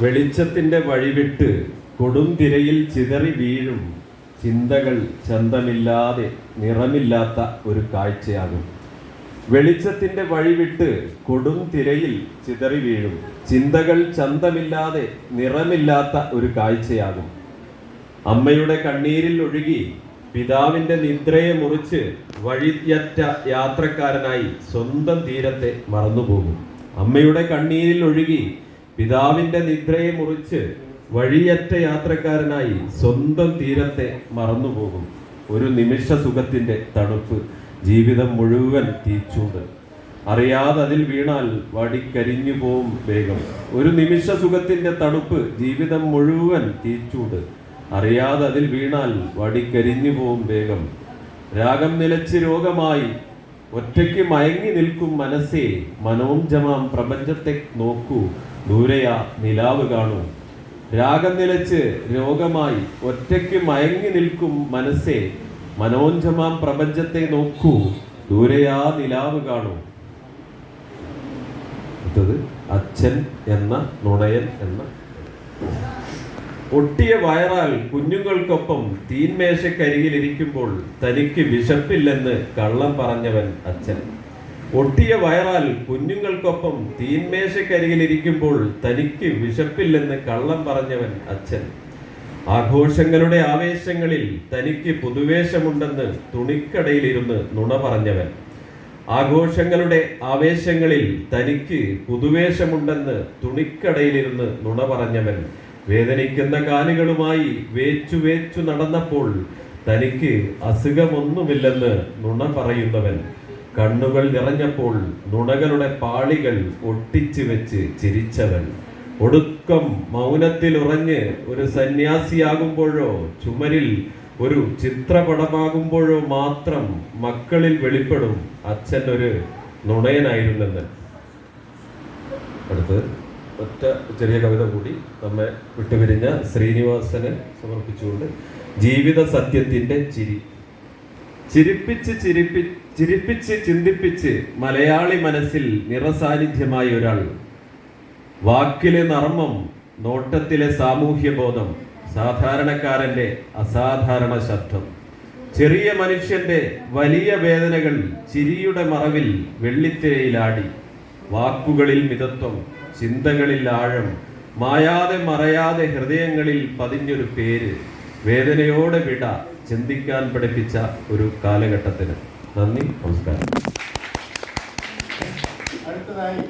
വെളിച്ചത്തിന്റെ വഴിവിട്ട് കൊടുംതിരയിൽ ചിതറി വീഴും ചിന്തകൾ ചന്തമില്ലാതെ നിറമില്ലാത്ത ഒരു കാഴ്ചയാകും. വെളിച്ചത്തിന്റെ വഴിവിട്ട് കൊടും തിരയിൽ ചിതറി വീഴും ചിന്തകൾ ചന്തമില്ലാതെ നിറമില്ലാത്ത ഒരു കാഴ്ചയാകും. അമ്മയുടെ കണ്ണീരിൽ ഒഴുകി പിതാവിന്റെ നിദ്രയെ മുറിച്ച് വഴിയറ്റ യാത്രക്കാരനായി സ്വന്തം തീരത്തെ മറന്നുപോകും. അമ്മയുടെ കണ്ണീരിൽ ഒഴുകി പിതാവിന്റെ നിദ്രയെ മുറിച്ച് വഴിയറ്റ യാത്രക്കാരനായി സ്വന്തം തീരത്തെ മറന്നുപോകും. ഒരു നിമിഷ സുഖത്തിന്റെ തണുപ്പ് ജീവിതം മുഴുവൻ തീച്ചൂട് അറിയാതെ അതിൽ വീണാൽ വടിക്കരിഞ്ഞു പോവും വേഗം. ഒരു നിമിഷ സുഖത്തിന്റെ തണുപ്പ് ജീവിതം മുഴുവൻ തീച്ചൂട് അറിയാതെ അതിൽ വീണാൽ വടിക്കരിഞ്ഞു പോവും വേഗം. രാഗം നിലച്ച് രോഗമായി ഒറ്റയ്ക്ക് മയങ്ങി നിൽക്കും മനസ്സേ മനവും ജമാം പ്രപഞ്ചത്തെ നോക്കൂ ദൂരയാ നിലാവ് കാണൂ. രാഗം നിലച്ച് രോഗമായി ഒറ്റയ്ക്ക് മയങ്ങി നിൽക്കും മനസ്സേ മനോഞ്ചമാം പ്രപഞ്ചത്തെ നോക്കൂ ദൂരയാ നിലാവ് കാണൂ. അടുത്തത് അച്ഛൻ എന്ന നുണയൻ എന്ന. ഒട്ടിയ വയറാൽ കുഞ്ഞുങ്ങൾക്കൊപ്പം തീന്മേശക്കരികിൽ ഇരിക്കുമ്പോൾ തനിക്ക് വിശപ്പില്ലെന്ന് കള്ളം പറഞ്ഞവൻ അച്ഛൻ. ഒട്ടിയ വയറാൽ കുഞ്ഞുങ്ങൾക്കൊപ്പം തീന്മേശക്കരികിൽ ഇരിക്കുമ്പോൾ തനിക്ക് വിശപ്പില്ലെന്ന് കള്ളം പറഞ്ഞവൻ അച്ഛൻ. ആഘോഷങ്ങളുടെ ആവേശങ്ങളിൽ തനിക്ക് പുതുവേഷമുണ്ടെന്ന് തുണിക്കടയിലിരുന്ന് നുണ പറഞ്ഞവൻ. ആഘോഷങ്ങളുടെ ആവേശങ്ങളിൽ തനിക്ക് പുതുവേഷമുണ്ടെന്ന് തുണിക്കടയിലിരുന്ന് നുണ പറഞ്ഞവൻ. വേദനിക്കുന്ന കാലുകളുമായി വേച്ചു വേച്ചു നടന്നപ്പോൾ തനിക്ക് അസുഖമൊന്നുമില്ലെന്ന് നുണ പറയുന്നവൻ. കണ്ണുകൾ നിറഞ്ഞപ്പോൾ നുണകളുടെ പാളികൾ ഒട്ടിച്ചു വെച്ച് ചിരിച്ചവൻ. ഒടുക്കം മൗനത്തിൽ ഉറഞ്ഞ് ഒരു സന്യാസിയാകുമ്പോഴോ ചുമരിൽ ഒരു ചിത്രപടമാകുമ്പോഴോ മാത്രം മക്കളിൽ വെളിപ്പെടും അച്ഛൻ ഒരു നുണയനായിരുന്നെന്ന്. അടുത്ത് ഒറ്റ ചെറിയ കവിത കൂടി നമ്മെ വിട്ടുപിരിഞ്ഞ ശ്രീനിവാസന് സമർപ്പിച്ചുകൊണ്ട് ജീവിത സത്യത്തിന്റെ ചിരി. ചിരിപ്പിച്ച് ചിരിപ്പി ചിരിപ്പിച്ച് ചിന്തിപ്പിച്ച് മലയാളി മനസ്സിൽ നിറസാന്നിധ്യമായ ഒരാൾ. വാക്കിലെ നർമ്മം നോട്ടത്തിലെ സാമൂഹ്യ ബോധം സാധാരണക്കാരന്റെ അസാധാരണ ശബ്ദം. ചെറിയ മനുഷ്യന്റെ വലിയ വേദനകൾ ചിരിയുടെ മറവിൽ വെള്ളിത്തിരയിലാടി വാക്കുകളിൽ മിതത്വം ചിന്തകളിൽ ആഴം മായാതെ മറയാതെ ഹൃദയങ്ങളിൽ പതിഞ്ഞൊരു പേര് വേദനയോടെ വിട ചിന്തിക്കാൻ പഠിപ്പിച്ച ഒരു കാലഘട്ടത്തിന്. നന്ദി നമസ്കാരം. അടുത്തതായി